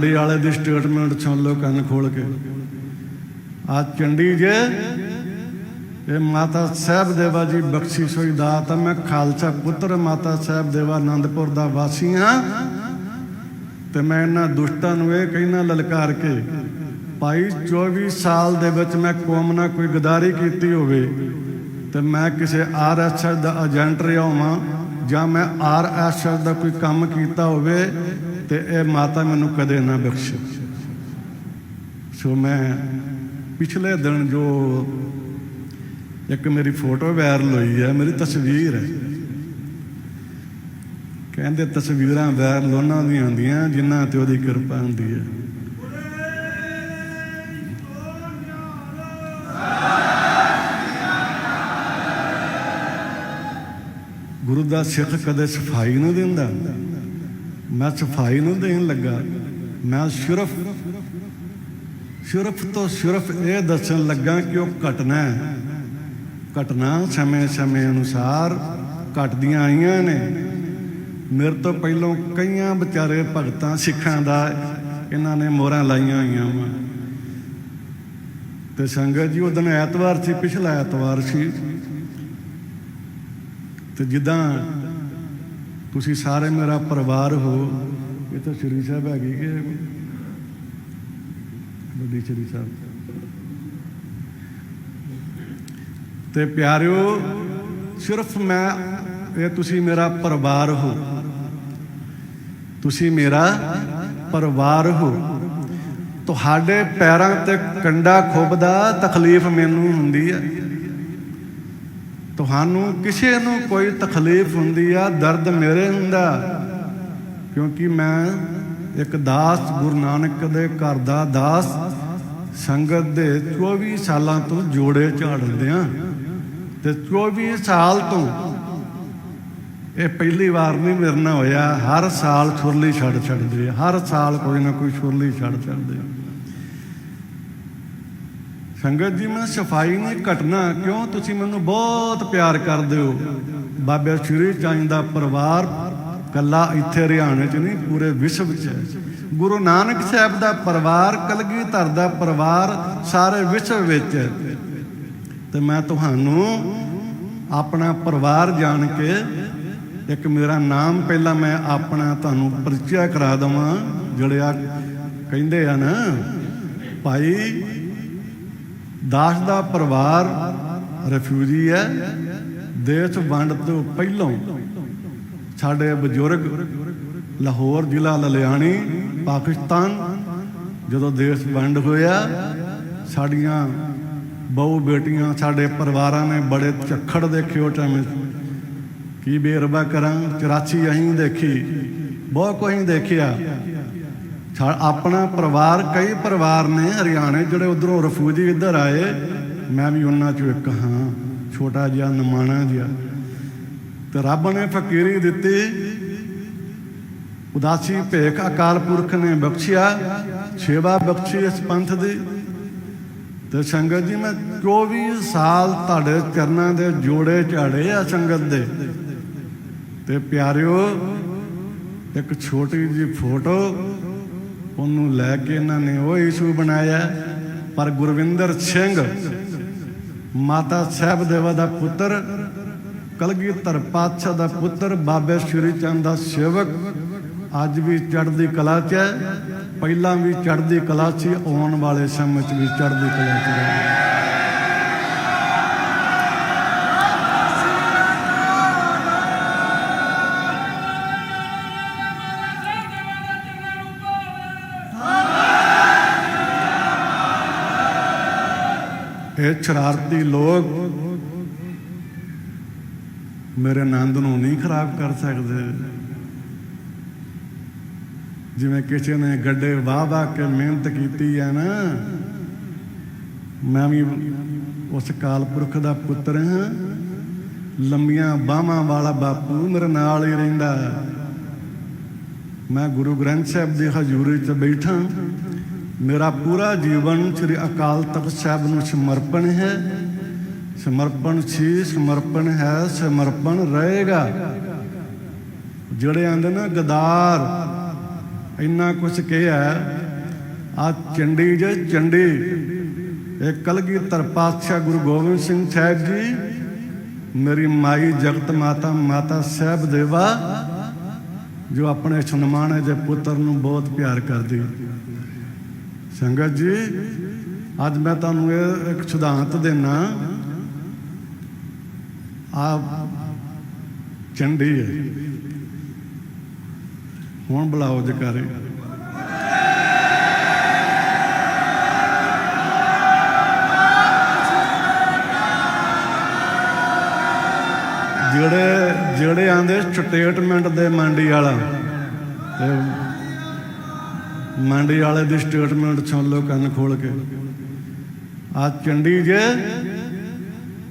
ਬਰਾਂਡੇ ਵਾਲੇ ਦੀ ਸਟੇਟਮੈਂਟ ਸੁਣ ਲਓ ਕੰਨ ਖੋਲ ਕੇ। ਆ ਚੰਡੀ ਜੇ, ਇਹ ਮਾਤਾ ਸਾਹਿਬ ਦੇਵਾ ਜੀ ਬਖਸ਼ਿਸ਼ ਹੋਈ ਦਾਤ ਮੈਂ ਖਾਲਸਾ ਪੁੱਤਰ ਮਾਤਾ ਸਾਹਿਬ ਦੇਵਾ ਆਨੰਦਪੁਰ ਦਾ ਵਾਸੀ ਹਾਂ। ਤੇ ਮੈਂ ਇਹਨਾਂ ਦੁਸ਼ਟਾਂ ਨੂੰ ਇਹ ਕਹਿਣਾ ਲਲਕਾਰ ਕੇ, ਭਾਈ 24 ਸਾਲ ਦੇ ਵਿੱਚ ਮੈਂ ਕੌਮ ਨਾਲ ਕੋਈ ਗਦਾਰੀ ਕੀਤੀ ਹੋਵੇ, ਤੇ ਮੈਂ ਕਿਸੇ ਆਰਐਸਐਸ ਦਾ ਏਜੰਟ ਰਿਹਾ ਹੋਵਾਂ ਜਾਂ ਮੈਂ ਆਰਐਸਐਸ ਦਾ ਕੋਈ ਕੰਮ ਕੀਤਾ ਹੋਵੇ ਤੇ ਇਹ ਮਾਤਾ ਮੈਨੂੰ ਕਦੇ ਨਾ ਬਖਸ਼ੇ। ਸੋ ਮੈਂ ਪਿਛਲੇ ਦਿਨ ਜੋ ਇੱਕ ਮੇਰੀ ਫੋਟੋ ਵਾਇਰਲ ਹੋਈ ਹੈ, ਮੇਰੀ ਤਸਵੀਰ ਹੈ। ਕਹਿੰਦੇ ਤਸਵੀਰਾਂ ਵਾਇਰਲ ਉਹਨਾਂ ਦੀਆਂ ਹੁੰਦੀਆਂ, ਜਿਨ੍ਹਾਂ ਤੇ ਉਹਦੀ ਕਿਰਪਾ ਹੁੰਦੀ ਹੈ। ਗੁਰੂ ਦਾ ਸਿੱਖ ਕਦੇ ਸਫ਼ਾਈ ਨਹੀਂ ਦਿੰਦਾ। ਮੈਂ ਸਫ਼ਾਈ ਨੂੰ ਦੇਣ ਲੱਗਾ। ਮੈਂ ਸਿਰਫ ਸਿਰਫ ਤੋਂ ਸਿਰਫ ਇਹ ਦੱਸਣ ਲੱਗਾ ਕਿ ਉਹ ਘਟਨਾ ਹੈ। ਘਟਨਾ ਸਮੇਂ-ਸਮੇਂ ਅਨੁਸਾਰ ਘਟਦੀਆਂ ਆਈਆਂ ਨੇ। ਮੇਰੇ ਤੋਂ ਪਹਿਲਾਂ ਕਈਆਂ ਵਿਚਾਰੇ ਭਗਤਾਂ, ਸਿੱਖਾਂ ਦਾ ਇਹਨਾਂ ਨੇ ਮੋਹਰਾਂ ਲਾਈਆਂ ਹੋਈਆਂ ਵਾ। ਤੇ ਸੰਗਤ ਜੀ ਉਹ ਦਿਨ ਐਤਵਾਰ ਸੀ, ਪਿਛਲਾ ਐਤਵਾਰ ਸੀ। ਤੇ ਜਿੱਦਾਂ ਤੁਸੀਂ ਸਾਰੇ ਮੇਰਾ ਪਰਿਵਾਰ ਹੋ। ਇਹ ਤਾਂ ਸ਼੍ਰੀ ਸਾਹਿਬ ਹੈਗੇ ਕਿ ਵੱਡੀ ਸ਼੍ਰੀ ਸਾਹਿਬ। ਤੇ ਪਿਆਰਿਓ, ਸਿਰਫ ਮੈਂ ਇਹ ਤੁਸੀਂ ਮੇਰਾ ਪਰਿਵਾਰ ਹੋ। ਤੁਸੀਂ ਮੇਰਾ ਪਰਿਵਾਰ ਹੋ। ਤੁਹਾਡੇ ਪੈਰਾਂ ਤੇ ਕੰਡਾ ਖੁੱਬਦਾ ਤਕਲੀਫ ਮੈਨੂੰ ਹੁੰਦੀ ਹੈ। ਤੁਹਾਨੂੰ ਕਿਸੇ ਨੂੰ ਕੋਈ ਤਕਲੀਫ ਹੁੰਦੀ ਆ, ਦਰਦ ਮੇਰੇ ਹੁੰਦਾ। ਕਿਉਂਕਿ ਮੈਂ ਇੱਕ ਦਾਸ, ਗੁਰੂ ਨਾਨਕ ਦੇ ਘਰ ਦਾ ਦਾਸ, ਸੰਗਤ ਦੇ 24 ਸਾਲਾਂ ਤੋਂ ਜੋੜੇ ਝਾੜਦੇ ਆ। ਤੇ 24 ਸਾਲ ਤੋਂ ਇਹ ਪਹਿਲੀ ਵਾਰ ਨਹੀਂ ਮੇਰੇ ਨਾਲ ਹੋਇਆ। ਹਰ ਸਾਲ ਛੁਰਲੀ ਛੱਡ ਛੱਡਦੇ ਆ। ਹਰ ਸਾਲ ਕੋਈ ਨਾ ਕੋਈ ਛੁਰਲੀ ਛੱਡ ਛੱਡਦੇ ਸੰਗਤ ਜੀ ਮੈਂ ਸਫ਼ਾਈ ਨਹੀਂ ਘਟਨਾ ਕਿਉਂ ਤੁਸੀਂ ਮੈਨੂੰ ਬਹੁਤ ਪਿਆਰ ਕਰਦੇ ਹੋ? ਬਾਬੇ ਸ਼੍ਰੀ ਚੰਦ ਦਾ ਪਰਿਵਾਰ ਕੱਲਾ ਇੱਥੇ ਹਰਿਆਣੇ 'ਚ ਨਹੀਂ, ਪੂਰੇ ਵਿਸ਼ਵ 'ਚ ਗੁਰੂ ਨਾਨਕ ਸਾਹਿਬ ਦਾ ਪਰਿਵਾਰ, ਕਲਗੀਧਰ ਦਾ ਪਰਿਵਾਰ ਸਾਰੇ ਵਿਸ਼ਵ ਵਿੱਚ ਹੈ। ਤੇ ਮੈਂ ਤੁਹਾਨੂੰ ਆਪਣਾ ਪਰਿਵਾਰ ਜਾਣ ਕੇ ਇੱਕ ਮੇਰਾ ਨਾਮ ਪਹਿਲਾਂ ਮੈਂ ਆਪਣਾ ਤੁਹਾਨੂੰ ਪਰਿਚੈ ਕਰਾ ਦਵਾਂ, ਜਿਹੜੇ ਆ ਕਹਿੰਦੇ ਆ ਨਾ, ਭਾਈ ਦਾਸ ਦਾ ਪਰਿਵਾਰ ਰਿਫਿਊਜੀ ਹੈ, ਦੇਸ਼ ਵੰਡ ਤੋਂ ਪਹਿਲਾਂ ਸਾਡੇ ਬਜ਼ੁਰਗ ਲਾਹੌਰ ਜ਼ਿਲ੍ਹਾ ਲਲਿਆਣੀ, ਪਾਕਿਸਤਾਨ, ਜਦੋਂ ਦੇਸ਼ ਵੰਡ ਹੋਇਆ, ਸਾਡੀਆਂ ਬਹੁ ਬੇਟੀਆਂ, ਸਾਡੇ ਪਰਿਵਾਰਾਂ ਨੇ ਬੜੇ ਝੱਖੜ ਦੇਖੇ ਉਹ ਟਾਈਮ ਕੀ ਬੇਰਬਾ ਕਰਾਂ 84 ਅਹੀਂ ਦੇਖੀ, ਬਹੁਤ ਕੋਈ ਦੇਖਿਆ। ਆਪਣਾ ਪਰਿਵਾਰ, ਕਈ ਪਰਿਵਾਰ ਨੇ ਹਰਿਆਣੇ ਜਿਹੜੇ ਉਧਰੋਂ ਰਫੂਜੀ ਇੱਧਰ ਆਏ। ਮੈਂ ਵੀ ਉਹਨਾਂ ਚੋਂ ਇੱਕ ਹਾਂ, ਛੋਟਾ ਜਿਹਾ, ਨਮਾਣਾ ਜਿਹਾ। ਤੇ ਰੱਬ ਨੇ ਫਕੀਰੀ ਦਿੱਤੀ। ਉਦਾਸੀ ਭੇਖ ਅਕਾਲ ਪੁਰਖ ਨੇ ਬਖਸ਼ਿਆ। ਸੇਵਾ ਬਖਸ਼ੀ ਇਸ ਪੰਥ ਦੀ। ਤੇ ਸੰਗਤ ਜੀ, ਮੈਂ 24 ਸਾਲ ਤੁਹਾਡੇ ਚਰਨਾਂ ਦੇ ਜੋੜੇ ਝਾੜੇ ਆ ਸੰਗਤ ਦੇ। ਤੇ ਪਿਆਰਿਓ, ਇੱਕ ਛੋਟੀ ਜੀ ਫੋਟੋ ਉਹਨੂੰ ਲੈ ਕੇ ਇਹਨਾਂ ਨੇ ਉਹ ਇਸ਼ੂ ਬਣਾਇਆ। ਪਰ ਗੁਰਵਿੰਦਰ ਸਿੰਘ ਮਾਤਾ ਸਾਹਿਬ ਦੇਵਾ ਦਾ ਪੁੱਤਰ ਕਲਗੀਧਰ ਪਾਤਸ਼ਾਹ ਦਾ ਪੁੱਤਰ ਬਾਬੇ ਸ਼੍ਰੀ ਚੰਦ ਦਾ ਸੇਵਕ ਅੱਜ ਵੀ ਚੜ੍ਹਦੀ ਕਲਾ 'ਚ ਹੈ। ਪਹਿਲਾਂ ਵੀ ਚੜ੍ਹਦੀ ਕਲਾ ਸੀ, ਆਉਣ ਵਾਲੇ ਸਮੇਂ 'ਚ ਵੀ ਚੜ੍ਹਦੀ ਕਲਾ 'ਚ ਰਹੇਗਾ ਇਹ ਸ਼ਰਾਰਤੀ ਲੋਕ, ਮੇਰੇ ਆਨੰਦ ਨੂੰ ਨਹੀਂ ਖਰਾਬ ਕਰ ਸਕਦੇ। ਜਿਵੇਂ ਕਿਸੇ ਨੇ ਗੱਡੇ ਵਾਹ ਵਾਹ ਕੇ ਮਿਹਨਤ ਕੀਤੀ ਹੈ ਨਾ, ਮੈਂ ਵੀ ਉਸ ਕਾਲ ਪੁਰਖ ਦਾ ਪੁੱਤਰ ਹਾਂ। ਲੰਮੀਆਂ ਬਾਹਾਂ ਵਾਲਾ ਬਾਪੂ ਮੇਰੇ ਨਾਲ ਹੀ ਰਹਿੰਦਾ। ਮੈਂ ਗੁਰੂ ਗ੍ਰੰਥ ਸਾਹਿਬ ਦੀ ਹਜ਼ੂਰੀ 'ਚ ਬੈਠਾ। ਮੇਰਾ ਪੂਰਾ ਜੀਵਨ ਸ੍ਰੀ ਅਕਾਲ ਤਖਤ ਸਾਹਿਬ ਨੂੰ ਸਮਰਪਣ ਹੈ। ਸਮਰਪਣ ਸੀ, ਸਮਰਪਣ ਹੈ, ਸਮਰਪਣ ਰਹੇਗਾ। ਜਿਹੜੇ ਆਂਦੇ ਨਾ, ਗਦਾਰ, ਇੰਨਾ ਕੁਝ ਕਿਹਾ ਆ ਚੰਡੀ ਜੇ ਚੰਡੀ, ਇਹ ਕਲਗੀਧਰ ਪਾਤਸ਼ਾਹ ਗੁਰੂ ਗੋਬਿੰਦ ਸਿੰਘ ਸਾਹਿਬ ਜੀ, ਮੇਰੀ ਮਾਈ ਜਗਤ ਮਾਤਾ ਮਾਤਾ ਸਾਹਿਬ ਦੇਵਾ, ਜੋ ਆਪਣੇ ਸਨਮਾਨੇ ਦੇ ਪੁੱਤਰ ਨੂੰ ਬਹੁਤ ਪਿਆਰ ਕਰਦੀ। ਸੰਗਤ ਜੀ, ਅੱਜ ਮੈਂ ਤੁਹਾਨੂੰ ਇਹ ਇੱਕ ਸਿਧਾਂਤ ਦੇਣਾ ਆ ਚੰਡੀ ਹੈ। ਹੁਣ ਬੁਲਾਓ ਜਕਾਰੇ। ਜਿਹੜੇ ਜਿਹੜੇ ਆਂਦੇ ਸਟੇਟਮੈਂਟ ਦੇ ਮੰਡੀ ਵਾਲਾ, ਤੇ ਮੰਡੀ ਵਾਲੇ ਦੀ ਸਟੇਟਮੈਂਟ ਸੁਣ ਲਓ ਕੰਨ ਖੋਲ ਕੇ। ਆ ਚੰਡੀ ਜੇ,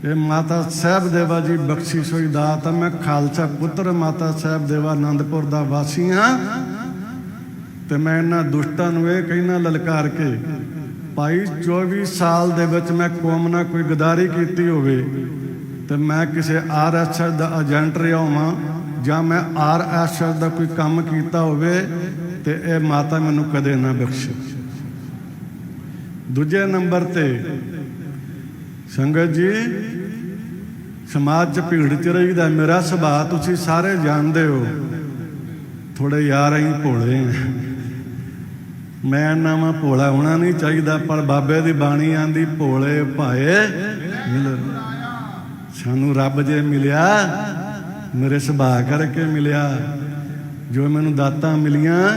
ਇਹ ਮਾਤਾ ਸਾਹਿਬ ਦੇਵਾ ਜੀ ਬਖਸ਼ਿਸ਼ ਹੋਈ ਦਾਤ ਮੈਂ ਖਾਲਸਾ ਪੁੱਤਰ ਮਾਤਾ ਸਾਹਿਬ ਦੇਵਾ ਆਨੰਦਪੁਰ ਦਾ ਵਾਸੀ ਹਾਂ। ਤੇ ਮੈਂ ਇਹਨਾਂ ਦੁਸ਼ਟਾਂ ਨੂੰ ਇਹ ਕਹਿਣਾ ਲਲਕਾਰ ਕੇ, ਭਾਈ 24 ਸਾਲ ਦੇ ਵਿੱਚ ਮੈਂ ਕੌਮ ਨਾਲ ਕੋਈ ਗਦਾਰੀ ਕੀਤੀ ਹੋਵੇ, ਤੇ ਮੈਂ ਕਿਸੇ ਆਰਐਸਐਸ ਦਾ ਏਜੰਟ ਰਿਹਾ ਹਾਂ ਜਾਂ ਮੈਂ ਆਰਐਸਐਸ ਦਾ ਕੋਈ ਕੰਮ ਕੀਤਾ ਹੋਵੇ ਤੇ ਇਹ ਮਾਤਾ ਮੈਨੂੰ ਕਦੇ ਨਾ ਬਖਸ਼ੇ। ਦੂਜੇ ਨੰਬਰ ਤੇ, ਸੰਗਤ ਜੀ, ਸਮਾਜ 'ਚ ਭੀੜ 'ਚ ਰਹੀਦਾ, ਮੇਰਾ ਸੁਭਾਅ ਤੁਸੀਂ ਸਾਰੇ ਜਾਣਦੇ ਹੋ। ਥੋੜੇ ਯਾਰ ਅਸੀਂ ਭੋਲੇ ਮੈਂ ਨਾਮ ਭੋਲਾ ਹੋਣਾ ਨਹੀਂ ਚਾਹੀਦਾ, ਪਰ ਬਾਬੇ ਦੀ ਬਾਣੀ ਆਂਦੀ, ਭੋਲੇ ਭਾਏ ਮਿਲ। ਸਾਨੂੰ ਰੱਬ ਜੇ ਮਿਲਿਆ, ਮੇਰੇ ਸੁਭਾਅ ਕਰਕੇ ਮਿਲਿਆ। ਜੋ ਮੈਨੂੰ ਦਾਤਾਂ ਮਿਲੀਆਂ,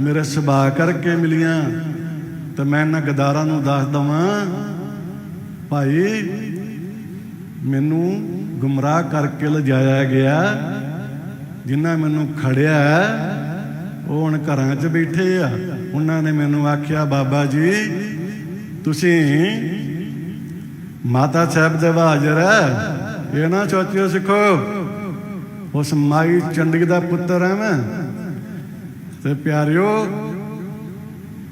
ਮੇਰੇ ਸੁਭਾਅ ਕਰਕੇ ਮਿਲੀਆਂ, ਤੇ ਮੈਂ ਇਹਨਾਂ ਗਦਾਰਾਂ ਨੂੰ ਦੱਸ ਦਵਾਂ। ਭਾਈ, ਮੈਨੂੰ ਗੁੰਮਰਾਹ ਕਰਕੇ ਲਿਜਾਇਆ ਗਿਆ, ਜਿਨ੍ਹਾਂ ਮੈਨੂੰ ਖੜਿਆ, ਉਹ ਹੁਣ ਘਰਾਂ 'ਚ ਬੈਠੇ ਆ। ਉਹਨਾਂ ਨੇ ਮੈਨੂੰ ਆਖਿਆ, ਬਾਬਾ ਜੀ, ਤੁਸੀਂ ਮਾਤਾ ਸਾਹਿਬ ਦੇ ਹਾਜ਼ਰ ਹੈ ਇਹ ਨਾ ਸੋਚਿਓ ਸਿੱਖੋ। ਉਸ ਮਾਈ ਚੰਡੀ ਦਾ ਪੁੱਤਰ ਹੈ ਮੈਂ ਤੇ ਪਿਆਰਿਓ,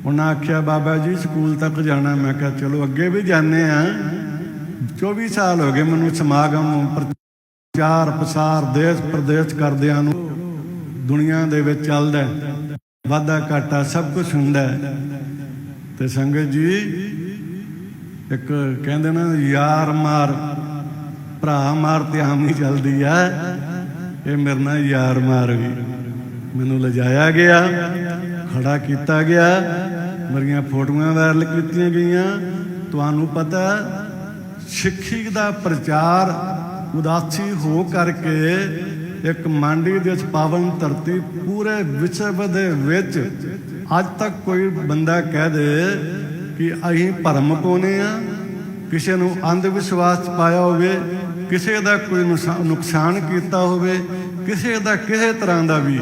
ਉਹਨਾਂ ਆਖਿਆ, ਬਾਬਾ ਜੀ, ਸਕੂਲ ਤੱਕ ਜਾਣਾ ਮੈਂ ਕਿਹਾ, ਚਲੋ, ਅੱਗੇ ਵੀ ਜਾਂਦੇ ਆ 24 ਸਾਲ ਹੋ ਗਏ ਮੈਨੂੰ ਸਮਾਗਮ ਪ੍ਰਚਾਰ, ਪ੍ਰਸਾਰ ਦੇਸ਼ ਪ੍ਰਦੇਸ਼ ਕਰਦਿਆਂ ਨੂੰ ਦੁਨੀਆ ਦੇ ਵਿੱਚ ਚੱਲਦਾ ਹੈ। ਵਾਧਾ ਘਾਟਾ ਸਭ ਕੁਝ ਹੁੰਦਾ ਤੇ ਸੰਗਤ ਜੀ, ਇੱਕ ਕਹਿੰਦੇ ਨਾ, ਯਾਰ ਮਾਰ, ਭਰਾ ਮਾਰ ਤੇ ਆਮ ਹੀ ਚੱਲਦੀ ਆ ਇਹ ਮੇਰੇ ਨਾਲ ਯਾਰ ਮਾਰ ਹੋਈ ਮੈਨੂੰ ਲਿਜਾਇਆ ਗਿਆ, ਖੜਾ ਕੀਤਾ ਗਿਆ, ਮੇਰੀਆਂ ਫੋਟੋਆਂ ਵਾਇਰਲ ਕੀਤੀਆਂ ਗਈਆਂ। ਤੁਹਾਨੂੰ ਪਤਾ, ਸਿੱਖੀ ਦਾ ਪ੍ਰਚਾਰ ਉਦਾਸੀ ਹੋ ਕਰਕੇ ਇੱਕ ਮੰਡੀ ਦੇ ਵਿੱਚ ਪਾਵਨ ਧਰਤੀ ਪੂਰੇ ਵਿਸ਼ਵ ਦੇ ਵਿੱਚ ਅੱਜ ਤੱਕ ਕੋਈ ਬੰਦਾ ਕਹਿ ਦੇ ਕਿ ਅਸੀਂ ਭਰਮ ਕੋਨੇ ਆ ਕਿਸੇ ਨੂੰ ਅੰਧ ਵਿਸ਼ਵਾਸ ਪਾਇਆ ਹੋਵੇ ਕਿਸੇ ਦਾ ਕੋਈ ਨੁਕਸਾ- ਨੁਕਸਾਨ ਕੀਤਾ ਹੋਵੇ, ਕਿਸੇ ਦਾ ਕਿਸੇ ਤਰ੍ਹਾਂ ਦਾ ਵੀ।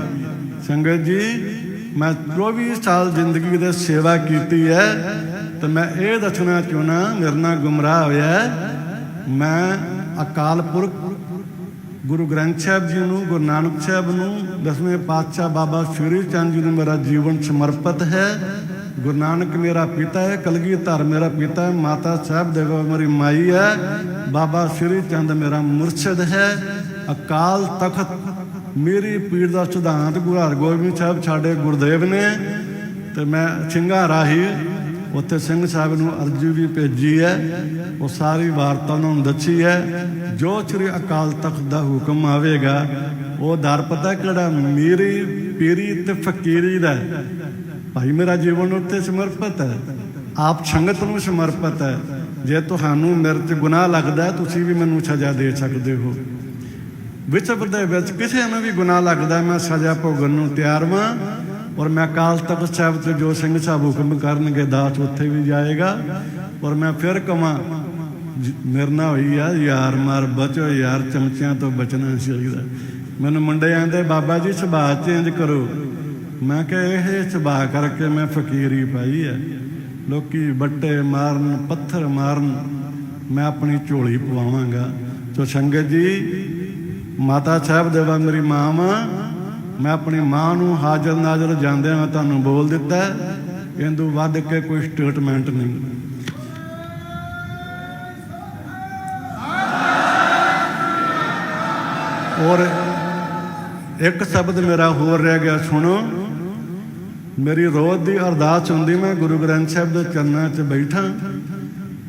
ਸੰਗਤ ਜੀ, ਮੈਂ 24 ਸਾਲ ਜ਼ਿੰਦਗੀ ਦੇ ਸੇਵਾ ਕੀਤੀ ਹੈ, ਤੇ ਮੈਂ ਇਹ ਦੱਸਣਾ ਚਾਹੁੰਦਾ ਮੇਰੇ ਨਾਲ ਗੁੰਮਰਾਹ ਹੋਇਆ ਮੈਂ ਅਕਾਲ ਪੁਰਖ, ਗੁਰੂ ਗ੍ਰੰਥ ਸਾਹਿਬ ਜੀ ਨੂੰ, ਗੁਰੂ ਨਾਨਕ ਸਾਹਿਬ ਨੂੰ, ਦਸਵੇਂ ਪਾਤਸ਼ਾਹ ਬਾਬਾ ਸ਼੍ਰੀ ਚੰਦ ਜੀ ਨੂੰ ਮੇਰਾ ਜੀਵਨ ਸਮਰਪਿਤ ਹੈ। ਗੁਰੂ ਨਾਨਕ ਮੇਰਾ ਪਿਤਾ ਹੈ, ਕਲਗੀਧਰ ਮੇਰਾ ਪਿਤਾ ਹੈ, ਮਾਤਾ ਸਾਹਿਬ ਦੇਵਾ ਮੇਰੀ ਮਾਈ ਹੈ, ਬਾਬਾ ਸ਼੍ਰੀ ਚੰਦ ਮੇਰਾ ਮੁਰਸ਼ਿਦ ਹੈ, ਅਕਾਲ ਤਖਤ ਮੇਰੀ ਪੀਰ ਦਾ ਸਿਧਾਂਤ ਗੁਰੂ ਹਰਗੋਬਿੰਦ ਸਾਹਿਬ ਸਾਡੇ ਗੁਰਦੇਵ ਨੇ ਤੇ ਮੈਂ ਸਿੰਘਾਂ ਰਾਹੀ ਉੱਥੇ ਸਿੰਘ ਸਾਹਿਬ ਨੂੰ ਅਰਜੀ ਵੀ ਭੇਜੀ ਹੈ, ਉਹ ਸਾਰੀ ਵਾਰਤਾ ਉਹਨਾਂ ਨੂੰ ਦੱਸੀ ਹੈ, ਜੋ ਸ੍ਰੀ ਅਕਾਲ ਤਖਤ ਦਾ ਹੁਕਮ ਆਵੇਗਾ, ਉਹ ਦਰ ਪਤਾ ਕਿਹੜਾ? ਮੇਰੀ ਪੀਰੀ ਤੇ ਫਕੀਰੀ ਦਾ ਭਾਈ ਮੇਰਾ ਜੀਵਨ ਉੱਤੇ ਸਮਰਪਿਤ ਹੈ। ਆਪ ਸੰਗਤ ਨੂੰ ਸਮਰਪਿਤ ਹੈ। ਜੇ ਤੁਹਾਨੂੰ ਮੇਰੇ ਤੇ ਗੁਨਾਹ ਲੱਗਦਾ ਤੁਸੀਂ ਵੀ ਮੈਨੂੰ ਸਜ਼ਾ ਦੇ ਸਕਦੇ ਹੋ। ਵਿਚਵ ਦੇ ਵਿੱਚ ਕਿਸੇ ਨੂੰ ਵੀ ਗੁਨਾਹ ਲੱਗਦਾ ਮੈਂ ਸਜ਼ਾ ਭੋਗਣ ਨੂੰ ਤਿਆਰ ਹਾਂ ਔਰ ਮੈਂ ਅਕਾਲ ਤਖਤ ਸਾਹਿਬ ਤੇ ਜੋ ਸਿੰਘ ਸਾਹਿਬ ਹੁਕਮ ਕਰਨਗੇ, ਦਾਸ ਉੱਥੇ ਵੀ ਜਾਏਗਾ ਔਰ ਮੈਂ ਫਿਰ ਕਵਾਂ ਮੇਰੇ ਨਾਲ ਹੋਈ ਆ, ਯਾਰ ਮਾਰ ਬਚੋ, ਯਾਰ ਚਮਚਿਆਂ ਤੋਂ ਬਚਣਾ ਚਾਹੀਦਾ। ਮੈਨੂੰ ਮੁੰਡੇ ਆਂਦੇ, ਬਾਬਾ ਜੀ ਸੁਭਾਅ ਚੇਂਜ ਕਰੋ। ਮੈਂ ਕਿਹਾ ਇਹ ਸੁਭਾਅ ਕਰਕੇ ਮੈਂ ਫਕੀਰੀ ਪਾਈ ਹੈ ਲੋਕੀ ਬੱਟੇ ਮਾਰਨ, ਪੱਥਰ ਮਾਰਨ, ਮੈਂ ਆਪਣੀ ਝੋਲੀ ਪਵਾਵਾਂਗਾ। ਸੋ ਸੰਗਤ ਜੀ, ਮਾਤਾ ਸਾਹਿਬ ਦੇਵਾ ਮੇਰੀ ਮਾਂ ਵਾ। ਮੈਂ ਆਪਣੀ ਮਾਂ ਨੂੰ ਹਾਜ਼ਰ ਨਾਜ਼ਰ ਜਾਂਦਿਆਂ ਮੈਂ ਤੁਹਾਨੂੰ ਬੋਲ ਦਿੱਤਾ। ਇਹਦੂ ਵੱਧ ਕੇ ਕੋਈ ਸਟੇਟਮੈਂਟ ਨਹੀਂ। ਔਰ ਇੱਕ ਸ਼ਬਦ ਮੇਰਾ ਹੋਰ ਰਹਿ ਗਿਆ, ਸੁਣੋ। ਮੇਰੀ ਰੋਜ਼ ਦੀ ਅਰਦਾਸ ਹੁੰਦੀ, ਮੈਂ ਗੁਰੂ ਗ੍ਰੰਥ ਸਾਹਿਬ ਦੇ ਚਰਨਾਂ 'ਚ ਬੈਠਾ।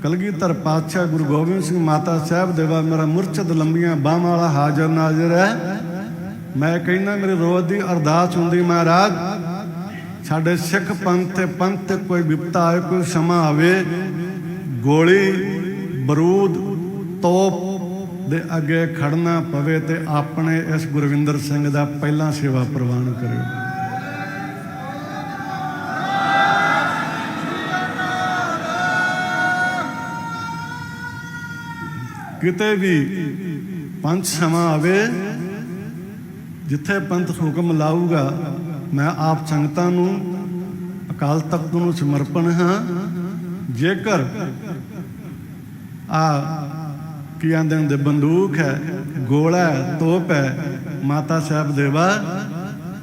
ਕਲਗੀਧਰ ਪਾਤਸ਼ਾਹ ਗੁਰੂ ਗੋਬਿੰਦ ਸਿੰਘ ਮਾਤਾ ਸਾਹਿਬ ਦੇਵਾ ਮੇਰਾ ਮੁਰਸ਼ਦ ਲੰਬੀਆਂ ਬਾਹਾਂ ਵਾਲਾ ਹਾਜ਼ਰ ਨਾਜ਼ਰ ਹੈ। ਮੈਂ ਕਹਿੰਦਾ, ਮੇਰੀ ਰੋਜ਼ ਦੀ ਅਰਦਾਸ ਹੁੰਦੀ, ਮਹਾਰਾਜ, ਸਾਡੇ ਸਿੱਖ ਪੰਥ ਤੇ ਪੰਥ ਤੇ ਕੋਈ ਵਿਪਤਾ ਆਏ, ਕੋਈ ਸਮਾਂ ਆਵੇ, ਗੋਲੀ, ਬਰੂਦ, ਤੋਪ ਦੇ ਅੱਗੇ ਖੜਨਾ ਪਵੇ ਤੇ ਆਪਣੇ ਇਸ ਗੁਰਵਿੰਦਰ ਸਿੰਘ ਦਾ ਪਹਿਲਾ ਸੇਵਾ ਪ੍ਰਵਾਨ ਕਰਿਓ। ਕਿਤੇ ਵੀ ਪੰਥ ਸਮਾਂ ਆਵੇ, ਜਿੱਥੇ ਪੰਥ ਹੁਕਮ ਲਾਊਗਾ, ਮੈਂ ਆਪ ਸੰਗਤਾਂ ਨੂੰ ਅਕਾਲ ਤਖਤ ਨੂੰ ਸਮਰਪਣ ਹਾਂ। ਜੇਕਰ ਆ ਕੀ ਆਂਦੇ ਹੁੰਦੇ, ਬੰਦੂਕ ਹੈ, ਗੋਲਾ ਹੈ, ਤੋਪ ਹੈ, ਮਾਤਾ ਸਾਹਿਬ ਦੇਵਾ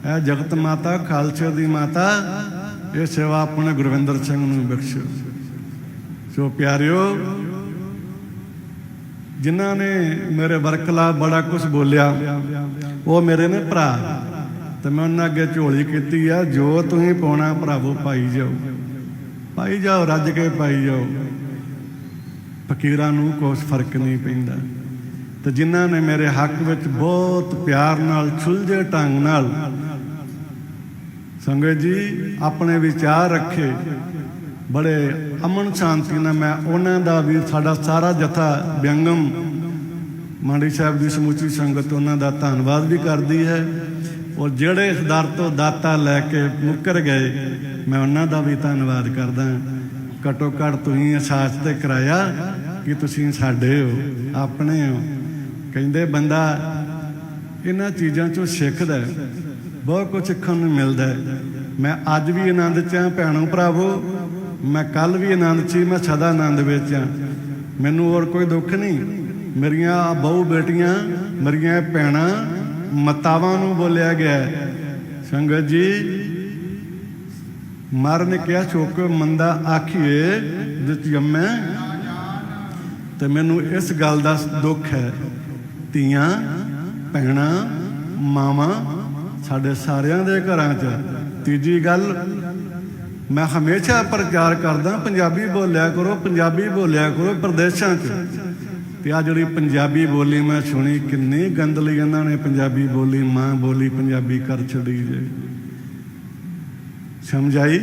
ਇਹ ਜਗਤ ਮਾਤਾ, ਖਾਲਸੇ ਦੀ ਮਾਤਾ, ਇਹ ਸੇਵਾ ਆਪਣੇ ਗੁਰਵਿੰਦਰ ਸਿੰਘ ਨੂੰ ਬਖਸ਼ੋ ਸੋ ਪਿਆਰਿਓ ਜਿਨ੍ਹਾਂ ਨੇ ਮੇਰੇ ਵਰਕਲਾ ਬੜਾ ਕੁਝ ਬੋਲਿਆ, ਉਹ ਮੇਰੇ ਨੇ ਭਰਾ। ਤੇ ਮੈਂ ਉਹਨਾਂ ਅੱਗੇ ਝੋਲੀ ਕੀਤੀ ਆ, ਜੋ ਤੁਸੀਂ ਪਾਉਣਾ ਭਰਾਵੋ, ਪਾਈ ਜਾਓ। ਪਾਈ ਜਾਓ, ਰੱਜ ਕੇ ਪਾਈ ਜਾਓ। ਫਕੀਰਾਂ ਨੂੰ ਕੋਈ ਫ਼ਰਕ ਨਹੀਂ ਪੈਂਦਾ। ਤੇ ਜਿਨ੍ਹਾਂ ਨੇ ਮੇਰੇ ਹੱਕ ਵਿੱਚ ਬਹੁਤ ਪਿਆਰ ਨਾਲ, ਛੁਲਝੇ ਢੰਗ ਨਾਲ, ਸੰਗਤ ਜੀ, ਆਪਣੇ ਵਿਚਾਰ ਰੱਖੇ। ਬੜੇ ਅਮਨ ਸ਼ਾਂਤੀ ਨਾਲ ਮੈਂ ਉਹਨਾਂ ਦਾ ਵੀ ਸਾਡਾ ਸਾਰਾ ਜਥਾ ਵਿਅੰਗਮ ਮਾਂਡੀ ਸਾਹਿਬ ਦੀ ਸਮੁੱਚੀ ਸੰਗਤ ਉਹਨਾਂ ਦਾ ਧੰਨਵਾਦ ਵੀ ਕਰਦੀ ਹੈ। ਔਰ ਜਿਹੜੇ ਇਸ ਦਰ ਤੋਂ ਦਾਤਾ ਲੈ ਕੇ ਮੁੱਕਰ ਗਏ, ਮੈਂ ਉਹਨਾਂ ਦਾ ਵੀ ਧੰਨਵਾਦ ਕਰਦਾ ਘਟੋ ਘੱਟ ਤੁਸੀਂ ਅਹਿਸਾਸ ਤੇ ਕਰਾਇਆ ਕਿ ਤੁਸੀਂ ਸਾਡੇ ਹੋ, ਆਪਣੇ ਹੋ। ਕਹਿੰਦੇ ਬੰਦਾ ਇਹਨਾਂ ਚੀਜ਼ਾਂ ਚੋਂ ਸਿੱਖਦਾ ਬਹੁਤ ਕੁਝ ਸਿੱਖਣ ਨੂੰ ਮਿਲਦਾ ਮੈਂ ਅੱਜ ਵੀ ਆਨੰਦ ਚ ਹਾਂ, ਭੈਣੋ ਭਰਾਵੋ। ਮੈਂ ਕੱਲ ਵੀ ਆਨੰਦ ਚ ਮੈਂ ਸਦਾ ਆਨੰਦ ਵਿੱਚ ਹਾਂ। ਮੈਨੂੰ ਹੋਰ ਕੋਈ ਦੁੱਖ ਨਹੀਂ। ਮੇਰੀਆਂ ਬਹੁ ਬੇਟੀਆਂ, ਮੇਰੀਆਂ ਭੈਣਾਂ ਮਤਾਵਾਂ ਨੂੰ ਬੋਲਿਆ ਗਿਆ ਸੰਗਤ ਜੀ ਮਰ ਨੇ ਕਿਹਾ, ਚੋਕ ਮੰਦਾ ਆਖੀਏ ਜਿਤ ਜੰਮੈ। ਤੇ ਮੈਨੂੰ ਇਸ ਗੱਲ ਦਾ ਦੁੱਖ ਹੈ। ਧੀਆਂ, ਭੈਣਾਂ, ਮਾਵਾਂ ਸਾਡੇ ਸਾਰਿਆਂ ਦੇ ਘਰਾਂ 'ਚ। ਤੀਜੀ ਗੱਲ ਮੈਂ ਹਮੇਸ਼ਾ ਪ੍ਰਚਾਰ ਕਰਦਾ, ਪੰਜਾਬੀ ਬੋਲਿਆ ਕਰੋ, ਪੰਜਾਬੀ ਬੋਲਿਆ ਕਰੋ ਪ੍ਰਦੇਸ਼ਾਂ 'ਚ। ਤੇ ਆ ਜਿਹੜੀ ਪੰਜਾਬੀ ਬੋਲੀ ਮੈਂ ਸੁਣੀ, ਕਿੰਨੀ ਗੰਦਲੀ ਇਹਨਾਂ ਨੇ ਪੰਜਾਬੀ ਬੋਲੀ, ਮਾਂ ਬੋਲੀ ਪੰਜਾਬੀ ਕਰ ਛੱਡੀ ਜੇ। ਸਮਝਾਈ?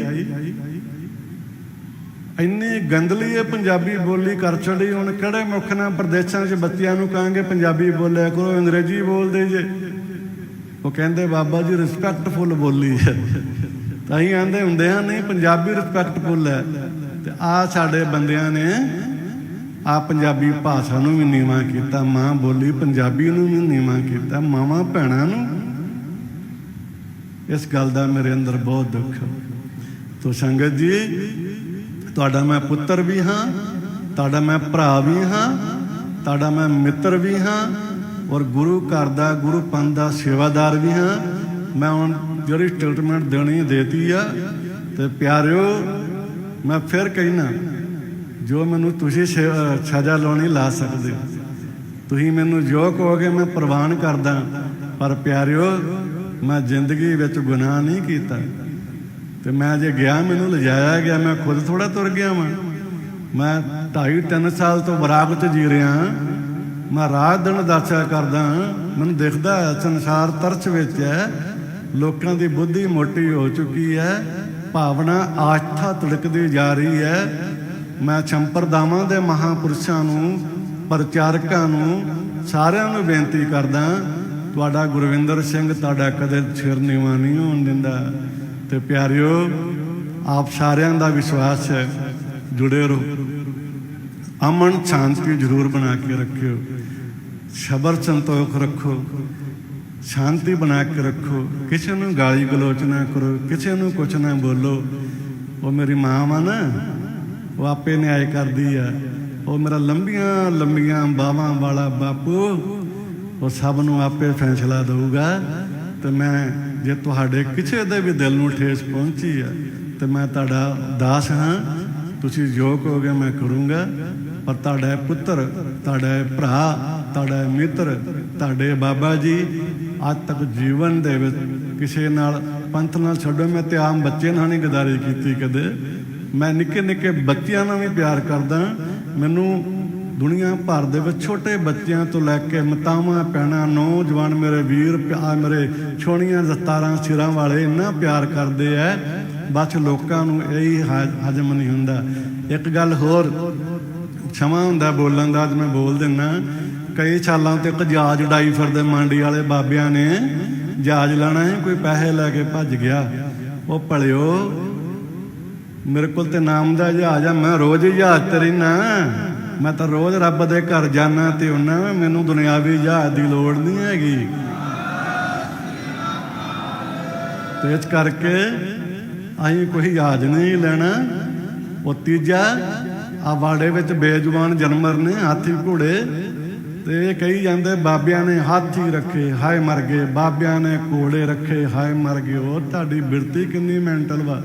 ਇੰਨੀ ਗੰਦਲੀ ਇਹ ਪੰਜਾਬੀ ਬੋਲੀ ਕਰ ਛੱਡੀ, ਹੁਣ ਕਿਹੜੇ ਮੁੱਖ ਨਾਲ ਪ੍ਰਦੇਸ਼ਾਂ 'ਚ ਬੱਚਿਆਂ ਨੂੰ ਕਹਾਂਗੇ ਪੰਜਾਬੀ ਬੋਲਿਆ ਕਰੋ, ਅੰਗਰੇਜ਼ੀ ਬੋਲਦੇ ਜੇ। ਉਹ ਕਹਿੰਦੇ, ਬਾਬਾ ਜੀ ਰਿਸਪੈਕਟਫੁਲ ਬੋਲੀ ਹੈ। ਤਾਂ ਹੀ ਆਂਦੇ ਹੁੰਦੇ ਆ, ਨਹੀਂ, ਪੰਜਾਬੀ ਰਿਸਪੈਕਟਫੁਲ ਹੈ। ਤੇ ਆ ਸਾਡੇ ਬੰਦਿਆਂ ਨੇ ਆ ਪੰਜਾਬੀ ਭਾਸ਼ਾ ਨੂੰ ਵੀ ਨੀਵਾਂ ਕੀਤਾ, ਮਾਂ ਬੋਲੀ ਪੰਜਾਬੀ ਨੂੰ ਵੀ ਨੀਵਾਂ ਕੀਤਾ, ਮਾਵਾਂ ਭੈਣਾਂ ਨੂੰ। ਇਸ ਗੱਲ ਦਾ ਮੇਰੇ ਅੰਦਰ ਬਹੁਤ ਦੁੱਖ। ਹੈ ਤੋ ਸੰਗਤ ਜੀ, ਤੁਹਾਡਾ ਮੈਂ ਪੁੱਤਰ ਵੀ ਹਾਂ, ਤੁਹਾਡਾ ਮੈਂ ਭਰਾ ਵੀ ਹਾਂ, ਤੁਹਾਡਾ ਮੈਂ ਮਿੱਤਰ ਵੀ ਹਾਂ, ਔਰ ਗੁਰੂ ਘਰ ਦਾ, ਗੁਰੂ ਪੰਥ ਦਾ ਸੇਵਾਦਾਰ ਵੀ ਹਾਂ। ਮੈਂ ਹੁਣ ਜਿਹੜੀ ਸਟੇਟਮੈਂਟ ਦੇਣੀ ਦੇਤੀ ਆ, ਤੇ ਪਿਆਰਿਓ, ਮੈਂ ਫਿਰ ਕਹਿਣਾ ਜੋ ਮੈਨੂੰ ਤੁਸੀਂ ਸਜ਼ਾ ਲਾਉਣੀ ਲਾ ਸਕਦੇ ਤੁਸੀਂ ਮੈਨੂੰ ਜੋ ਕਹੋਗੇ ਮੈਂ ਪ੍ਰਵਾਨ ਕਰਦਾ, ਪਰ ਪਿਆਰਿਓ, ਮੈਂ ਜ਼ਿੰਦਗੀ ਵਿੱਚ ਗੁਨਾਹ ਨਹੀਂ ਕੀਤਾ। ਤੇ ਮੈਂ ਜੇ ਗਿਆ, ਮੈਨੂੰ ਲਿਜਾਇਆ ਗਿਆ, ਮੈਂ ਖੁਦ ਥੋੜਾ ਤੁਰ ਗਿਆ ਵਾਂ। ਮੈਂ ਢਾਈ ਤਿੰਨ ਸਾਲ ਤੋਂ ਬਰਾਬਰ ਚ ਜੀ ਰਿਹਾ ਮੈਂ ਰਾਤ ਦਿਨ ਦਰਸ਼ਾ ਕਰਦਾ ਮੈਨੂੰ ਦਿਖਦਾ ਹੈ ਸੰਸਾਰ ਤਰਚ ਵਿੱਚ ਹੈ। ਲੋਕਾਂ ਦੀ ਬੁੱਧੀ ਮੋਟੀ ਹੋ ਚੁੱਕੀ ਹੈ, ਭਾਵਨਾ ਆਸਥਾ ਤੜਕਦੀ ਜਾ ਰਹੀ ਹੈ। ਮੈਂ ਸੰਪਰਦਾਵਾਂ ਦੇ ਮਹਾਪੁਰਸ਼ਾਂ ਨੂੰ, ਪ੍ਰਚਾਰਕਾਂ ਨੂੰ ਸਾਰਿਆਂ ਨੂੰ ਬੇਨਤੀ ਕਰਦਾ ਤੁਹਾਡਾ ਗੁਰਵਿੰਦਰ ਸਿੰਘ ਤੁਹਾਡਾ ਕਦੇ ਸਿਰ ਨੀਵਾਂ ਨਹੀਂ ਹੋਣ ਦਿੰਦਾ। ਤੇ ਪਿਆਰਿਓ, ਆਪ ਸਾਰਿਆਂ ਦਾ ਵਿਸ਼ਵਾਸ ਹੈ, ਜੁੜੇ ਰਹੋ। ਅਮਨ ਸ਼ਾਂਤੀ ਜ਼ਰੂਰ ਬਣਾ ਕੇ ਰੱਖਿਓ। ਸਬਰ ਸੰਤੋਖ ਰੱਖੋ। ਸ਼ਾਂਤੀ ਬਣਾ ਕੇ ਰੱਖੋ। ਕਿਸੇ ਨੂੰ ਗਾਲੀ ਗਲੋਚ ਨਾ ਕਰੋ, ਕਿਸੇ ਨੂੰ ਕੁਛ ਨਾ ਬੋਲੋ। ਉਹ ਮੇਰੀ ਮਾਂ ਵਾ ਨਾ, ਉਹ ਆਪੇ ਨਿਆਏ ਕਰਦੀ ਆ। ਉਹ ਮੇਰਾ ਲੰਬੀਆਂ ਲੰਬੀਆਂ ਬਾਹਾਂ ਵਾਲਾ ਬਾਪੂ, ਉਹ ਸਭ ਨੂੰ ਆਪੇ ਫੈਸਲਾ ਦੇਊਗਾ। ਤੇ ਮੈਂ ਜੇ ਤੁਹਾਡੇ ਕਿਸੇ ਦੇ ਵੀ ਦਿਲ ਨੂੰ ਠੇਸ ਪਹੁੰਚੀ ਆ, ਤੇ ਮੈਂ ਤੁਹਾਡਾ ਦਾਸ ਹਾਂ। ਤੁਸੀਂ ਜੋ ਕਹੋਗੇ ਮੈਂ ਕਰੂੰਗਾ। ਪਰ ਤੁਹਾਡਾ ਪੁੱਤਰ, ਤੁਹਾਡਾ ਭਰਾ, ਤੁਹਾਡਾ ਮਿੱਤਰ, ਤੁਹਾਡੇ ਬਾਬਾ ਜੀ ਅੱਜ ਤੱਕ ਜੀਵਨ ਦੇ ਵਿੱਚ ਕਿਸੇ ਨਾਲ, ਪੰਥ ਨਾਲ ਛੱਡੋ, ਮੈਂ ਤੇ ਆਮ ਬੱਚੇ ਨਾਲ ਨਹੀਂ ਗਦਾਰੀ ਕੀਤੀ ਕਦੇ। ਮੈਂ ਨਿੱਕੇ ਨਿੱਕੇ ਬੱਚਿਆਂ ਨਾਲ ਵੀ ਪਿਆਰ ਕਰਦਾ ਮੈਨੂੰ ਦੁਨੀਆ ਭਰ ਦੇ ਵਿੱਚ ਛੋਟੇ ਬੱਚਿਆਂ ਤੋਂ ਲੈ ਕੇ ਮਤਾਵਾਂ ਪੈਣਾ ਨੌਜਵਾਨ ਮੇਰੇ ਵੀਰ ਪਿਆ ਮੇਰੇ ਛੋਣੀਆਂ ਦਸਤਾਰਾਂ ਸਿਰਾਂ ਵਾਲੇ ਇੰਨਾ ਪਿਆਰ ਕਰਦੇ ਐ। ਬਸ ਲੋਕਾਂ ਨੂੰ ਇਹੀ ਹਜਮ ਨਹੀਂ ਹੁੰਦਾ। ਇੱਕ ਗੱਲ ਹੋਰ ਸਮਾਂ ਹੁੰਦਾ ਬੋਲਣ ਦਾ, ਅੱਜ ਮੈਂ ਬੋਲ ਦਿੰਨਾ। ਕਈ ਸਾਲਾਂ ਤੇ ਇੱਕ ਜਹਾਜ਼ ਉਡਾਈ ਫਿਰਦੇ ਮੰਡੀ ਵਾਲੇ ਬਾਬਿਆਂ ਨੇ। ਜਹਾਜ਼ ਲੈਣਾ ਹੈ ਕੋਈ ਪੈਸੇ ਲੈ ਕੇ ਭੱਜ ਗਿਆ। ਉਹ ਭਲਿਓ, ਮੇਰੇ ਕੋਲ ਤੇ ਨਾਮ ਦਾ ਜਹਾਜ਼ ਆ, ਮੈਂ ਰੋਜ਼ ਜਹਾਜ਼ ਤੇ ਰਹਿਣਾ ਮੈਂ ਤਾਂ ਰੋਜ਼ ਰੱਬ ਦੇ ਘਰ ਜਾਣਾ ਤੇ ਉਹਨਾਂ ਮੈਨੂੰ ਦੁਨਿਆਵੀ ਜਹਾਜ਼ ਦੀ ਲੋੜ ਨਹੀਂ ਹੈਗੀ। ਤੇ ਇਸ ਕਰਕੇ ਅਸੀਂ ਕੋਈ ਜਹਾਜ਼ ਨਹੀਂ ਲੈਣਾ। ਉਹ ਤੀਜਾ ਆ ਬਾੜੇ ਵਿੱਚ ਬੇਜੁਬਾਨ ਜਨਮਰ ਨੇ, ਹਾਥੀ ਘੋੜੇ ਤੇ ਇਹ ਕਹੀ ਜਾਂਦੇ, ਬਾਬਿਆਂ ਨੇ ਹਾਥੀ ਰੱਖੇ, ਹਾਏ ਮਰ ਗਏ। ਬਾਬਿਆਂ ਨੇ ਘੋੜੇ ਰੱਖੇ, ਹਾਏ ਮਰ ਗਏ। ਉਹ ਤੁਹਾਡੀ ਬਿਰਤੀ ਕਿੰਨੀ ਮੈਂਟਲ ਵਾ।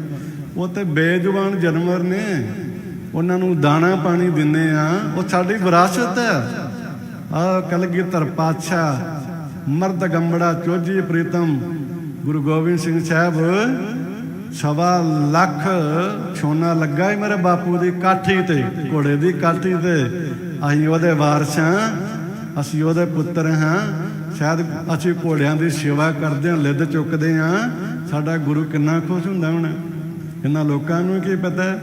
ਉਹ ਤੇ ਬੇਜੁਬਾਨ ਜਾਨਵਰ ਨੇ। ਉਹਨਾਂ ਨੂੰ ਦਾਣਾ ਪਾਣੀ ਦਿੰਨੇ ਆ। ਉਹ ਸਾਡੀ ਵਿਰਾਸਤ ਹੈ। ਆ ਕਲਗੀਧਰ ਪਾਤਸ਼ਾਹ, ਮਰਦ ਗੰਬੜਾ, ਚੋਜੀ ਪ੍ਰੀਤਮ, ਗੁਰੂ ਗੋਬਿੰਦ ਸਿੰਘ ਸਾਹਿਬ, ਸਵਾ ਲੱਖ ਛੋਨਾ ਲੱਗਾ ਹੀ ਮੇਰੇ ਬਾਪੂ ਦੀ ਕਾਠੀ ਤੇ, ਘੋੜੇ ਦੀ ਕਾਠੀ ਤੇ। ਅਸੀਂ ਉਹਦੇ ਵਾਰਸ ਹਾਂ ਅਸੀਂ ਉਹਦੇ ਪੁੱਤਰ ਹਾਂ। ਸ਼ਾਇਦ ਅਸੀਂ ਘੋੜਿਆਂ ਦੀ ਸੇਵਾ ਕਰਦੇ ਹਾਂ, ਲਿੱਦ ਚੁੱਕਦੇ ਹਾਂ। ਸਾਡਾ ਗੁਰੂ ਕਿੰਨਾ ਖੁਸ਼ ਹੁੰਦਾ ਹੁਣ। ਇਹਨਾਂ ਲੋਕਾਂ ਨੂੰ ਕੀ ਪਤਾ?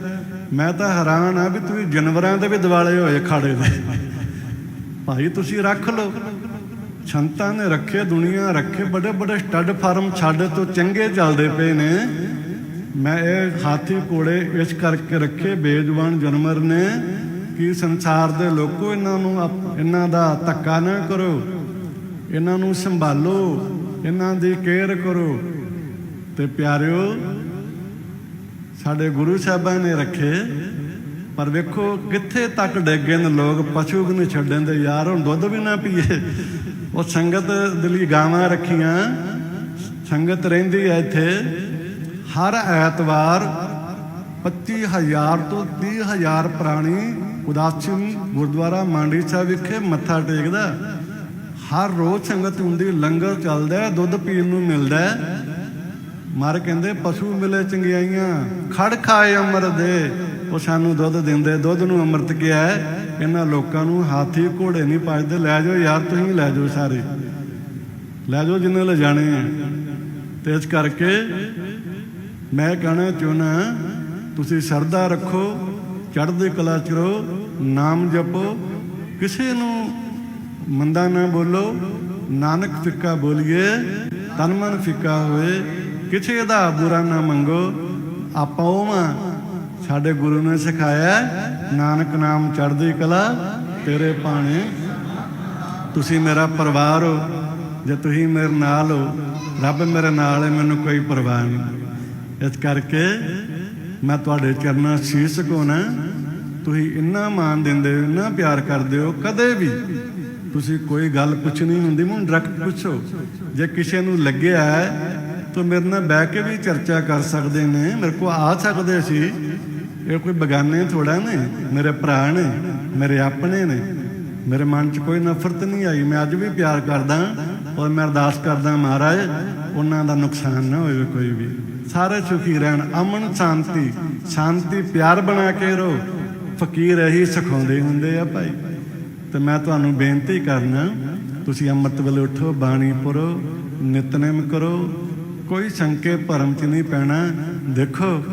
ਮੈਂ ਤਾਂ ਹੈਰਾਨ ਆ ਵੀ ਤੁਸੀਂ ਜਾਨਵਰਾਂ ਦੇ ਵੀ ਦਿਵਾਲੇ ਹੋਏ ਖਾੜੇ ਦੇ। ਭਾਈ, ਤੁਸੀਂ ਰੱਖ ਲਓ। ਸੰਤਾਂ ਨੇ ਰੱਖੇ, ਦੁਨੀਆ ਰੱਖੇ ਬੜੇ ਬੜੇ ਸਟੱਡ ਫਾਰਮ ਛੱਡ ਤੋਂ ਚੰਗੇ ਚੱਲਦੇ ਪਏ ਨੇ। ਮੈਂ ਇਹ ਹਾਥੀ ਘੋੜੇ ਇਸ ਕਰਕੇ ਰੱਖੇ, ਬੇਜਵਾਨ ਜਾਨਵਰ ਨੇ। ਕਿ ਸੰਸਾਰ ਦੇ ਲੋਕੋ ਇਹਨਾਂ ਨੂੰ ਆਪ- ਇਹਨਾਂ ਦਾ ਧੱਕਾ ਨਾ ਕਰੋ। ਇਹਨਾਂ ਨੂੰ ਸੰਭਾਲੋ। ਇਹਨਾਂ ਦੀ ਕੇਅਰ ਕਰੋ। ਤੇ ਪਿਆਰਿਓ, ਸਾਡੇ ਗੁਰੂ ਸਾਹਿਬਾਂ ਨੇ ਰੱਖੇ, ਪਰ ਵੇਖੋ ਕਿੱਥੇ ਤੱਕ ਡੇਗੇ ਨੇ ਲੋਕ। ਪਸ਼ੂ ਵੀ ਨਹੀਂ ਛੱਡਣ ਦੇ ਯਾਰ, ਹੁਣ ਦੁੱਧ ਵੀ ਨਾ ਪੀਏ। ਉਹ ਸੰਗਤ ਦੇ ਲਈ ਗਾਵਾਂ ਰੱਖੀਆਂ। ਸੰਗਤ ਰਹਿੰਦੀ ਹੈ ਇੱਥੇ। ਹਰ ਐਤਵਾਰ 25000 ਤੋਂ 30000 ਪ੍ਰਾਣੀ ਉਦਾਸੀ ਗੁਰਦੁਆਰਾ ਮਾਂਡੀ ਸਾਹਿਬ ਵਿਖੇ ਮੱਥਾ ਟੇਕਦਾ ਹਰ ਰੋਜ਼ ਸੰਗਤ ਹੁੰਦੀ, ਲੰਗਰ ਚੱਲਦਾ ਦੁੱਧ ਪੀਣ ਨੂੰ ਮਿਲਦਾ ਹੈ। ਕਹਿੰਦੇ, ਪਸ਼ੂ ਮਿਲੇ ਚੰਗਿਆਈਆਂ, ਖੜ ਖਾਏ ਅੰਮ੍ਰਿਤ ਦੇ। ਉਹ ਸਾਨੂੰ ਦੁੱਧ ਦਿੰਦੇ, ਦੁੱਧ ਨੂੰ ਅੰਮ੍ਰਿਤ ਕਿਹਾ ਇਹਨਾਂ ਲੋਕਾਂ ਨੂੰ ਹਾਥੀ ਘੋੜੇ ਨਹੀਂ ਪਾਜਦੇ ਲੈ ਜਾਓ ਯਾਰ, ਤੁਸੀਂ ਲੈ ਜਾਓ ਸਾਰੇ। ਲੈ ਜਾਓ ਜਿੰਨੇ ਲੈ ਜਾਣੇ ਆ। ਤੇ ਇਸ ਕਰਕੇ ਮੈਂ ਕਹਿਣਾ ਚਾਹੁੰਦਾ ਤੁਸੀਂ ਸਰਦਾ ਰੱਖੋ। ਚੜ੍ਹਦੀ ਕਲਾ ਚ ਰਹੋ, ਨਾਮ ਜਪੋ, ਕਿਸੇ ਨੂੰ ਮੰਦਾ ਨਾ ਬੋਲੋ, ਨਾਨਕ ਫਿੱਕਾ ਬੋਲੀਏ, ਤਨ ਮਨ ਫਿੱਕਾ ਹੋਏ, ਕਿਸੇ ਦਾ ਬੁਰਾ ਨਾ ਮੰਗੋ, ਆਪਾਂ ਉਹ ਵਾਂ ਸਾਡੇ ਗੁਰੂ ਨੇ ਸਿਖਾਇਆ, ਨਾਨਕ ਨਾਮ ਚੜ੍ਹਦੀ ਕਲਾ, ਤੇਰੇ ਭਾਣੇ। ਤੁਸੀਂ ਮੇਰਾ ਪਰਿਵਾਰ ਹੋ, ਜੇ ਤੁਸੀਂ ਮੇਰੇ ਨਾਲ ਹੋ, ਰੱਬ ਮੇਰੇ ਨਾਲ ਹੈ, ਮੈਨੂੰ ਕੋਈ ਪਰਵਾਹ ਨਹੀਂ। ਇਸ ਕਰਕੇ ਮੈਂ ਤੁਹਾਡੇ ਚਰਨਾਂ 'ਚ ਸੀਸ ਕੋਨਾ ਤੁਸੀਂ ਇੰਨਾ ਮਾਣ ਦਿੰਦੇ ਹੋ, ਇੰਨਾ ਪਿਆਰ ਕਰਦੇ ਹੋ, ਕਦੇ ਵੀ। ਤੁਸੀਂ ਕੋਈ ਗੱਲ ਪੁੱਛਣੀ ਹੁੰਦੀ, ਮੈਨੂੰ ਡਾਇਰੈਕਟ ਪੁੱਛੋ। ਜੇ ਕਿਸੇ ਨੂੰ ਲੱਗਿਆ ਤਾਂ ਮੇਰੇ ਨਾਲ ਬਹਿ ਕੇ ਵੀ ਚਰਚਾ ਕਰ ਸਕਦੇ ਨੇ। ਮੇਰੇ ਕੋ ਆ ਸਕਦੇ ਸੀ। ਇਹ ਕੋਈ ਬਗਾਨੇ ਥੋੜਾ ਨੇ। ਮੇਰੇ ਭਰਾ ਨੇ, ਮੇਰੇ ਆਪਣੇ ਨੇ। ਮੇਰੇ ਮਨ 'ਚ ਕੋਈ ਨਫ਼ਰਤ ਨਹੀਂ ਆਈ। ਮੈਂ ਅੱਜ ਵੀ ਪਿਆਰ ਕਰਦਾ ਔਰ ਮੈਂ ਅਰਦਾਸ ਕਰਦਾ ਮਹਾਰਾਜ, ਉਹਨਾਂ ਦਾ ਨੁਕਸਾਨ ਨਾ ਹੋਵੇ ਕੋਈ ਵੀ। ਸਾਰੇ ਸੁਖੀ ਰਹਿਣ, ਅਮਨ ਸ਼ਾਂਤੀ ਸ਼ਾਂਤੀ ਪਿਆਰ ਬਣਾ ਕੇ ਰਹੋ। ਫਕੀਰ ਇਹੀ ਸਿਖਾਉਂਦੇ ਹੁੰਦੇ ਆ ਭਾਈ। ਤੇ ਮੈਂ ਤੁਹਾਨੂੰ ਬੇਨਤੀ ਕਰਨਾ, ਤੁਸੀਂ ਅੰਮ੍ਰਿਤ ਵੇਲੇ ਉਠੋ, ਬਾਣੀ ਪੜੋ ਨਿਤਨੇਮ ਕਰੋ। ਕੋਈ ਸੰਕੇ ਭਰਮ ਚ ਨਹੀਂ ਪੈਣਾ। ਦੇਖੋ,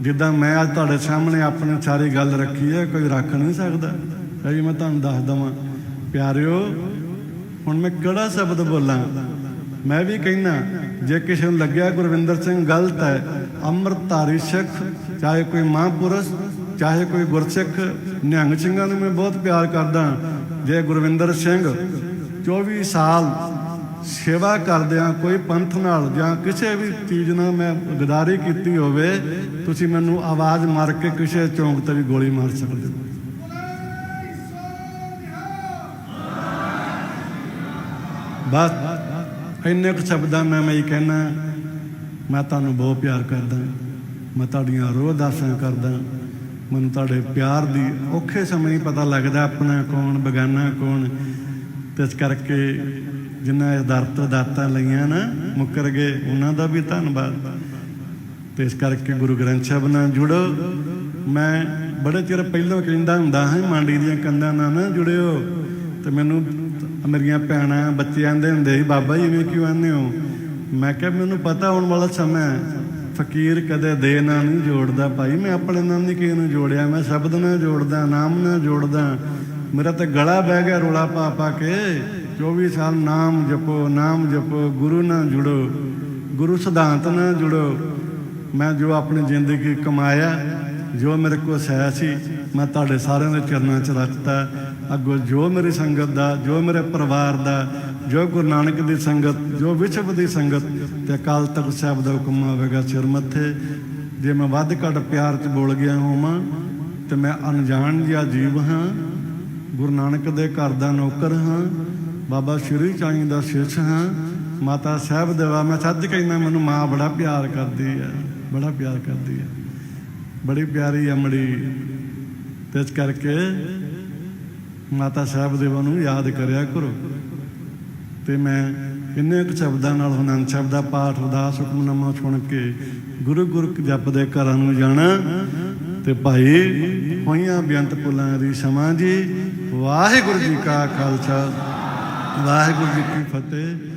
ਜਿੱਦਾਂ ਮੈਂ ਅੱਜ ਤੁਹਾਡੇ ਸਾਹਮਣੇ ਆਪਣੀ ਸਾਰੀ ਗੱਲ ਰੱਖੀ ਹੈ, ਕੋਈ ਰੱਖ ਨਹੀਂ ਸਕਦਾ। ਇਹ ਮੈਂ ਤੁਹਾਨੂੰ ਦੱਸ ਦਵਾਂ। ਪਿਆਰਿਓ, ਹੁਣ ਮੈਂ ਕਿਹੜਾ ਸ਼ਬਦ ਬੋਲਾਂ? ਮੈਂ ਵੀ ਕਹਿਣਾ ਜੇ ਕਿਸੇ ਨੂੰ ਲੱਗਿਆ ਗੁਰਵਿੰਦਰ ਸਿੰਘ ਗਲਤ ਹੈ ਅੰਮ੍ਰਿਤਧਾਰੀ ਸਿੱਖ, ਚਾਹੇ ਕੋਈ ਮਹਾਂਪੁਰਸ਼, ਚਾਹੇ ਕੋਈ ਗੁਰਸਿੱਖ, ਨਿਹੰਗ ਸਿੰਘਾਂ ਨੂੰ ਮੈਂ ਬਹੁਤ ਪਿਆਰ ਕਰਦਾ ਜੇ ਗੁਰਵਿੰਦਰ ਸਿੰਘ 24 ਸਾਲ ਸੇਵਾ ਕਰਦਿਆਂ ਕੋਈ ਪੰਥ ਨਾਲ ਜਾਂ ਕਿਸੇ ਵੀ ਚੀਜ਼ ਨਾਲ ਮੈਂ ਗਦਾਰੀ ਕੀਤੀ ਹੋਵੇ, ਤੁਸੀਂ ਮੈਨੂੰ ਆਵਾਜ਼ ਮਾਰ ਕੇ ਕਿਸੇ ਚੌਂਕ ਤੇ ਵੀ ਗੋਲੀ ਮਾਰ ਸਕਦੇ ਹੋ। ਬਸ। ਇੰਨੇ ਕੁ ਸ਼ਬਦਾਂ ਮੈਂ ਮੈਂ ਇਹ ਕਹਿਣਾ ਮੈਂ ਤੁਹਾਨੂੰ ਬਹੁਤ ਪਿਆਰ ਕਰਦਾ, ਮੈਂ ਤੁਹਾਡੀਆਂ ਰੋਹ ਦਾਸਾਂ ਕਰਦਾ, ਮੈਨੂੰ ਤੁਹਾਡੇ ਪਿਆਰ ਦੀ ਔਖੇ ਸਮੇਂ ਹੀ ਪਤਾ ਲੱਗਦਾ ਆਪਣਾ ਕੌਣ, ਬਗਾਨਾ ਕੌਣ। ਤੇ ਇਸ ਕਰਕੇ ਜਿਨ੍ਹਾਂ ਇਹ ਦਰਤ ਦਾਤਾਂ ਲਈਆਂ ਨਾ, ਮੁੱਕਰ ਗਏ, ਉਹਨਾਂ ਦਾ ਵੀ ਧੰਨਵਾਦ। ਤੇ ਇਸ ਕਰਕੇ ਗੁਰੂ ਗ੍ਰੰਥ ਸਾਹਿਬ ਨਾਲ ਜੁੜੋ। ਮੈਂ ਬੜੇ ਚਿਰ ਪਹਿਲਾਂ ਕਹਿੰਦਾ ਹੁੰਦਾ ਹਾਂ ਮਾਂਡੀ ਦੀਆਂ ਕੰਧਾਂ ਨਾਲ ਨਾ ਜੁੜਿਓ। ਤੇ ਮੈਨੂੰ ਮੇਰੀਆਂ ਭੈਣਾਂ, ਬੱਚੇ ਆਂਦੇ ਹੁੰਦੇ ਸੀ, ਬਾਬਾ ਜੀ, ਇਵੇਂ ਕਿਉਂ ਆਂਦੇ ਹੋ? ਮੈਂ ਕਿਹਾ, ਮੈਨੂੰ ਪਤਾ ਆਉਣ ਵਾਲਾ ਸਮਾਂ ਹੈ। ਫਕੀਰ ਕਦੇ ਦੇ ਨਾਲ ਨਹੀਂ ਜੋੜਦਾ ਭਾਈ। ਮੈਂ ਆਪਣੇ ਨਾਲ ਨਹੀਂ ਕਿਸੇ ਨੂੰ ਜੋੜਿਆ। ਮੈਂ ਸ਼ਬਦ ਨਾਲ ਜੋੜਦਾ, ਨਾਮ ਨਾਲ ਜੋੜਦਾ। ਮੇਰਾ ਤਾਂ ਗਲਾ ਬਹਿ ਗਿਆ ਰੋਲਾ ਪਾ ਪਾ ਕੇ। 24 ਸਾਲ ਨਾਮ ਜਪੋ ਨਾਮ ਜਪੋ, ਗੁਰੂ ਨਾਲ ਜੁੜੋ। ਗੁਰੂ ਸਿਧਾਂਤ ਨਾਲ ਜੁੜੋ। ਮੈਂ ਜੋ ਆਪਣੀ ਜ਼ਿੰਦਗੀ ਕਮਾਇਆ, ਜੋ ਮੇਰੇ ਕੋਲ ਸਹਿ ਸੀ, ਮੈਂ ਤੁਹਾਡੇ ਸਾਰਿਆਂ ਦੇ ਚਰਨਾਂ 'ਚ ਰੱਖਤਾ ਅੱਗੋਂ ਜੋ ਮੇਰੀ ਸੰਗਤ ਦਾ, ਜੋ ਮੇਰੇ ਪਰਿਵਾਰ ਦਾ, ਜੋ ਗੁਰੂ ਨਾਨਕ ਦੀ ਸੰਗਤ, ਜੋ ਵਿਸ਼ਵ ਦੀ ਸੰਗਤ ਤੇ ਅਕਾਲ ਤਖਤ ਸਾਹਿਬ ਦਾ ਹੁਕਮ ਆਵੇਗਾ ਸਿਰ ਮੱਥੇ, ਜੇ ਮੈਂ ਵੱਧ ਘੱਟ ਪਿਆਰ 'ਚ ਬੋਲ ਗਿਆ ਹੋਵਾਂ, ਤੇ ਮੈਂ ਅਣਜਾਣ ਜਿਹਾ ਜੀਵ ਹਾਂ, ਗੁਰੂ ਨਾਨਕ ਦੇ ਘਰ ਦਾ ਨੌਕਰ ਹਾਂ, ਬਾਬਾ ਸ਼੍ਰੀ ਚਾਈ ਦਾ ਸਿੱਖ ਹਾਂ, ਮਾਤਾ ਸਾਹਿਬ ਦੇਵਾ ਮੈਂ ਸੱਚ ਕਹਿੰਦਾ ਮੈਨੂੰ ਮਾਂ ਬੜਾ ਪਿਆਰ ਕਰਦੀ ਹੈ ਬੜਾ ਪਿਆਰ ਕਰਦੀ ਹੈ ਬੜੀ ਪਿਆਰੀ ਅਮੜੀ ਤੇ ਇਸ ਕਰਕੇ ਮਾਤਾ ਸਾਹਿਬ ਦੇਵਾ ਨੂੰ ਯਾਦ ਕਰਿਆ ਕਰੋ। ਤੇ ਮੈਂ ਕਿੰਨੇ ਕੁ ਸ਼ਬਦਾਂ ਨਾਲ ਹੁਨੰਦ ਸ਼ਬਦ ਦਾ ਪਾਠ, ਉਦਾਸ ਹੁਕਮਨਾਮਾ ਸੁਣ ਕੇ ਗੁਰੂ ਗੁਰੂ ਜਪਦੇ ਘਰਾਂ ਨੂੰ ਜਾਣਾ। ਤੇ ਭਾਈ, ਹੋਈਆਂ ਬੇਅੰਤ ਪੁਲਾਂ ਦੀ ਸਮਾਂ ਜੀ। ਵਾਹਿਗੁਰੂ ਜੀ ਕਾ ਖਾਲਸਾ। ਵਾਹਿਗੁਰੂ ਜੀ ਕੀ ਫਤਿਹ।